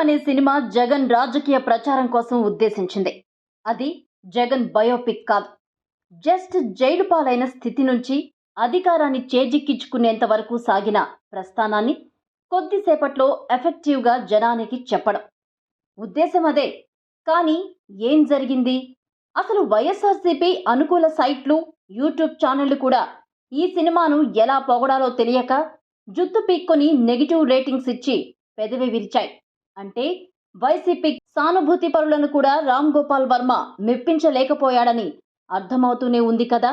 అనే సినిమా జగన్ రాజకీయ ప్రచారం కోసం ఉద్దేశించింది. అది జగన్ బయోపిక్ కాదు. జస్ట్ జైలు పాలైన స్థితి నుంచి అధికారాన్ని చేజిక్కించుకునేంత వరకు సాగిన ప్రస్థానాన్ని కొద్దిసేపట్లో ఎఫెక్టివ్గా జనానికి చెప్పడం. ఉద్దేశం అదే. కానీ ఏం జరిగింది? అసలు వైఎస్ఆర్సీపీ అనుకూల సైట్లు యూట్యూబ్ ఛానళ్ళు కూడా ఈ సినిమాను ఎలా పొగడాలో తెలియక జుత్తు పీక్కొని నెగిటివ్ రేటింగ్స్ ఇచ్చి పెదవి విరిచాయి. అంటే వైసీపీ సానుభూతి పరులను కూడా రామ్ గోపాల్ వర్మ మెప్పించలేకపోయాడని అర్థమవుతూనే ఉంది కదా.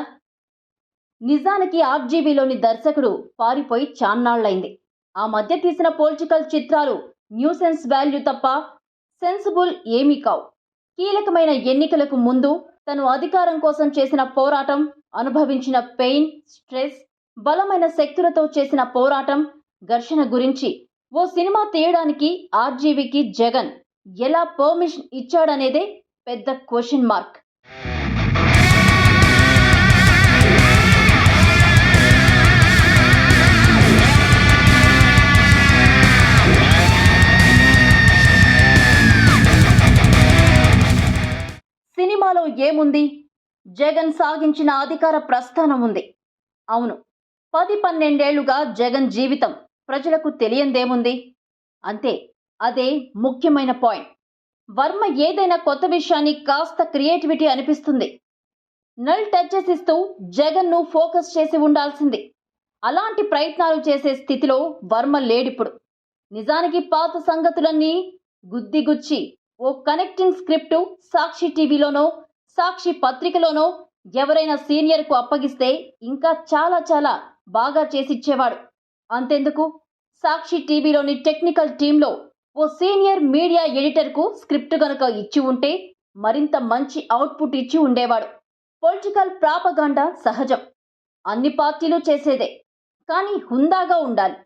నిజానికి ఆర్జీబీలోని దర్శకుడు పారిపోయి చాన్నాళ్ళైంది ఆ మధ్య తీసిన పొలిటికల్ చిత్రాలు న్యూసెన్స్ వాల్యూ తప్ప సెన్సిబుల్ ఏమీ కావు. కీలకమైన ఎన్నికలకు ముందు తను అధికారం కోసం చేసిన పోరాటం అనుభవించిన పెయిన్ స్ట్రెస్ బలమైన శక్తులతో చేసిన పోరాటం ఘర్షణ గురించి ఓ సినిమా తీయడానికి ఆర్జీవికి జగన్ ఎలా పర్మిషన్ ఇచ్చాడనేదే పెద్ద క్వశ్చన్ మార్క్ సినిమాలో ఏముంది? జగన్ సాగించిన అధికార ప్రస్థానం ఉంది. అవును పది పన్నెండేళ్ళుగా జగన్ జీవితం ప్రజలకు తెలియందేముంది? అంతే అదే ముఖ్యమైన పాయింట్. వర్మ ఏదైనా కొత్త విషయాన్ని కాస్త క్రియేటివిటీ అనిపిస్తుంది. నల్ టచెస్ ఇస్తూ జగన్ను ఫోకస్ చేసి ఉండాల్సింది. అలాంటి ప్రయత్నాలు చేసే స్థితిలో వర్మ లేడిప్పుడు. నిజానికి పాత సంగతులన్నీ గుద్దిగుచ్చి ఓ కనెక్టింగ్ స్క్రిప్టు సాక్షి టీవీలోనో సాక్షి పత్రికలోనో ఎవరైనా సీనియర్కు అప్పగిస్తే ఇంకా చాలా చాలా బాగా చేసిచ్చేవాడు. అంతెందుకు? సాక్షి టీవీలోని టెక్నికల్ టీంలో ఓ సీనియర్ మీడియా ఎడిటర్కు స్క్రిప్ట్ గనుక ఇచ్చి ఉంటే మరింత మంచి అవుట్పుట్ ఇచ్చి ఉండేవాడు. పొలిటికల్ ప్రాపగాండా సహజం. అన్ని పార్టీలు చేసేదే. కానీ హుందాగా ఉండాలి.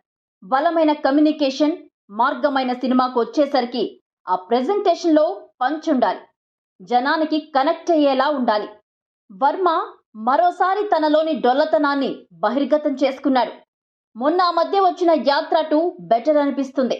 బలమైన కమ్యూనికేషన్ మార్గమైన సినిమాకు వచ్చేసరికి ఆ ప్రెజెంటేషన్లో పంచ్ ఉండాలి జనానికి కనెక్ట్ అయ్యేలా ఉండాలి. వర్మ మరోసారి తనలోని డొల్లతనాన్ని బహిర్గతం చేసుకున్నాడు. మొన్న ఆ మధ్య వచ్చిన యాత్ర టూ బెటర్ అనిపిస్తుంది.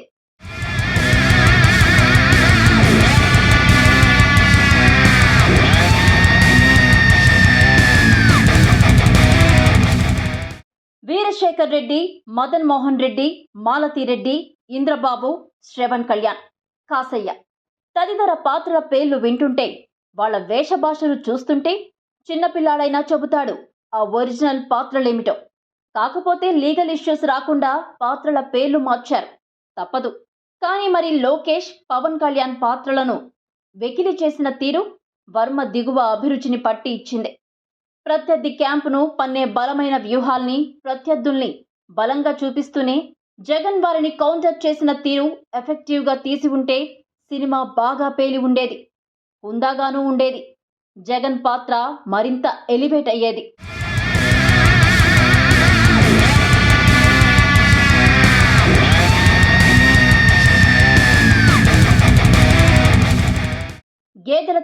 వీరశేఖర్ రెడ్డి మదన్ మోహన్ రెడ్డి మాలతి రెడ్డి ఇంద్రబాబు శ్రవణ్ కళ్యాణ్ కాసయ్య. తదితర పాత్రల పేర్లు వింటుంటే వాళ్ళ వేషభాషలు చూస్తుంటే చిన్నపిల్లాడైనా చెబుతాడు ఆ ఒరిజినల్ పాత్రలేమిటో. కాకపోతే లీగల్ ఇష్యూస్ రాకుండా పాత్రల పేర్లు మార్చారు. తప్పదు. కానీ మరి లోకేష్ పవన్ కళ్యాణ్ పాత్రలను వెకిలి చేసిన తీరు వర్మ దిగువ అభిరుచిని పట్టి ఇచ్చింది. ప్రత్యర్థి క్యాంపును పన్నే బలమైన వ్యూహాల్ని ప్రత్యర్థుల్ని బలంగా చూపిస్తూనే జగన్ వారిని కౌంటర్ చేసిన తీరు ఎఫెక్టివ్గా తీసి ఉంటే సినిమా బాగా పేలి ఉండేది. హుందాగానూ ఉండేది. జగన్ పాత్ర మరింత ఎలివేట్ అయ్యేది.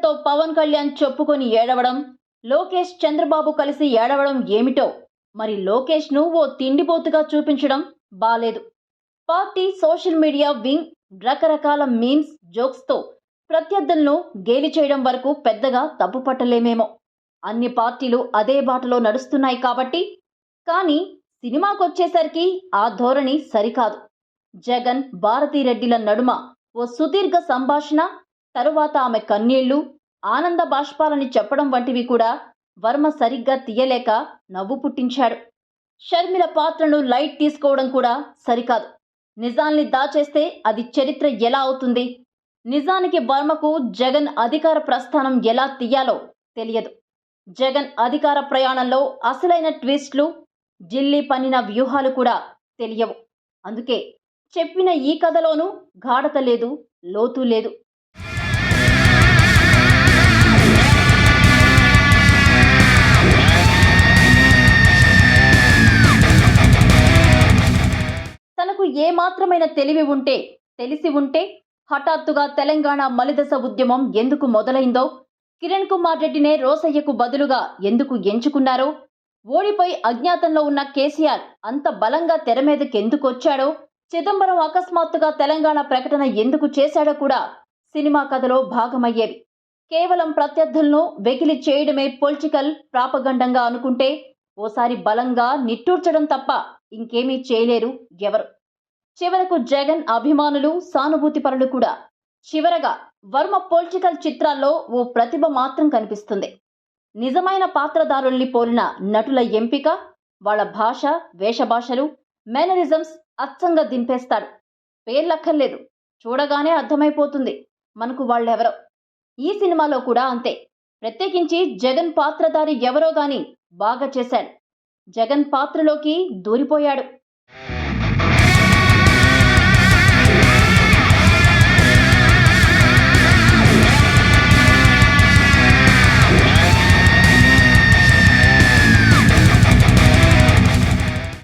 తో పవన్ కళ్యాణ్ చెప్పుకొని ఏడవడం లోకేష్ చంద్రబాబు కలిసి ఏడవడం ఏమిటో మరి లోకేష్ను ఓ తిండిపోతుగా చూపించడం బాలేదు. పార్టీ సోషల్ మీడియా వింగ్ రకరకాల మీమ్స్ జోక్స్తో ప్రత్యర్థులను గేలి చేయడం వరకు పెద్దగా తప్పు పట్టలేమేమో. అన్ని పార్టీలు అదే బాటలో నడుస్తున్నాయి కాబట్టి కానీ సినిమాకొచ్చేసరికి ఆ ధోరణి సరికాదు. జగన్ భారతీరెడ్డిల నడుమ ఓ సుదీర్ఘ సంభాషణ తరువాత ఆమె కన్నీళ్ళు ఆనంద బాష్పాలని చెప్పడం వంటివి కూడా వర్మ సరిగ్గా తీయలేక నవ్వు పుట్టించాడు. షర్మిల పాత్రను లైట్ తీసుకోవడం కూడా సరికాదు. నిజాల్ని దాచేస్తే అది చరిత్ర ఎలా అవుతుంది? నిజానికి వర్మకు జగన్ అధికార ప్రస్థానం ఎలా తీయాలో తెలియదు. జగన్ అధికార ప్రయాణంలో అసలైన ట్విస్ట్లు ఢిల్లీ పన్నిన వ్యూహాలు కూడా తెలియవు. అందుకే చెప్పిన ఈ కథలోనూ గాఢత లేదు లోతు లేదు. అవసరమైన తెలివి ఉంటే తెలిసి ఉంటే హఠాత్తుగా తెలంగాణ మలిదశ ఉద్యమం ఎందుకు మొదలైందో కిరణ్ కుమార్ రెడ్డినే రోసయ్యకు బదులుగా ఎందుకు ఎంచుకున్నారో ఓడిపోయి అజ్ఞాతంలో ఉన్న కేసీఆర్ అంత బలంగా తెర మీదకెందుకు వచ్చాడో చిదంబరం అకస్మాత్తుగా తెలంగాణ ప్రకటన ఎందుకు చేశాడో కూడా సినిమా కథలో భాగమయ్యేవి. కేవలం ప్రత్యర్థులను వెకిలి చేయడమే పొలిటికల్ ప్రాపగండంగా అనుకుంటే ఓసారి బలంగా నిట్టూర్చడం తప్ప ఇంకేమీ చేయలేరు ఎవరు. చివరకు జగన్ అభిమానులు సానుభూతిపరులు కూడా. చివరగా వర్మ పొలిటికల్ చిత్రాల్లో ఓ ప్రతిభ మాత్రం కనిపిస్తుంది. నిజమైన పాత్రధారుల్ని పోలిన నటుల ఎంపిక వాళ్ళ భాష వేషభాషలు మేనరిజమ్స్ అచ్చంగా దింపేస్తాడు పేర్లక్కర్లేదు. చూడగానే అర్థమైపోతుంది మనకు వాళ్ళెవరో. ఈ సినిమాలో కూడా అంతే. ప్రత్యేకించి జగన్ పాత్రధారి ఎవరో గాని బాగా చేశాడు. జగన్ పాత్రలోకి దూరిపోయాడు.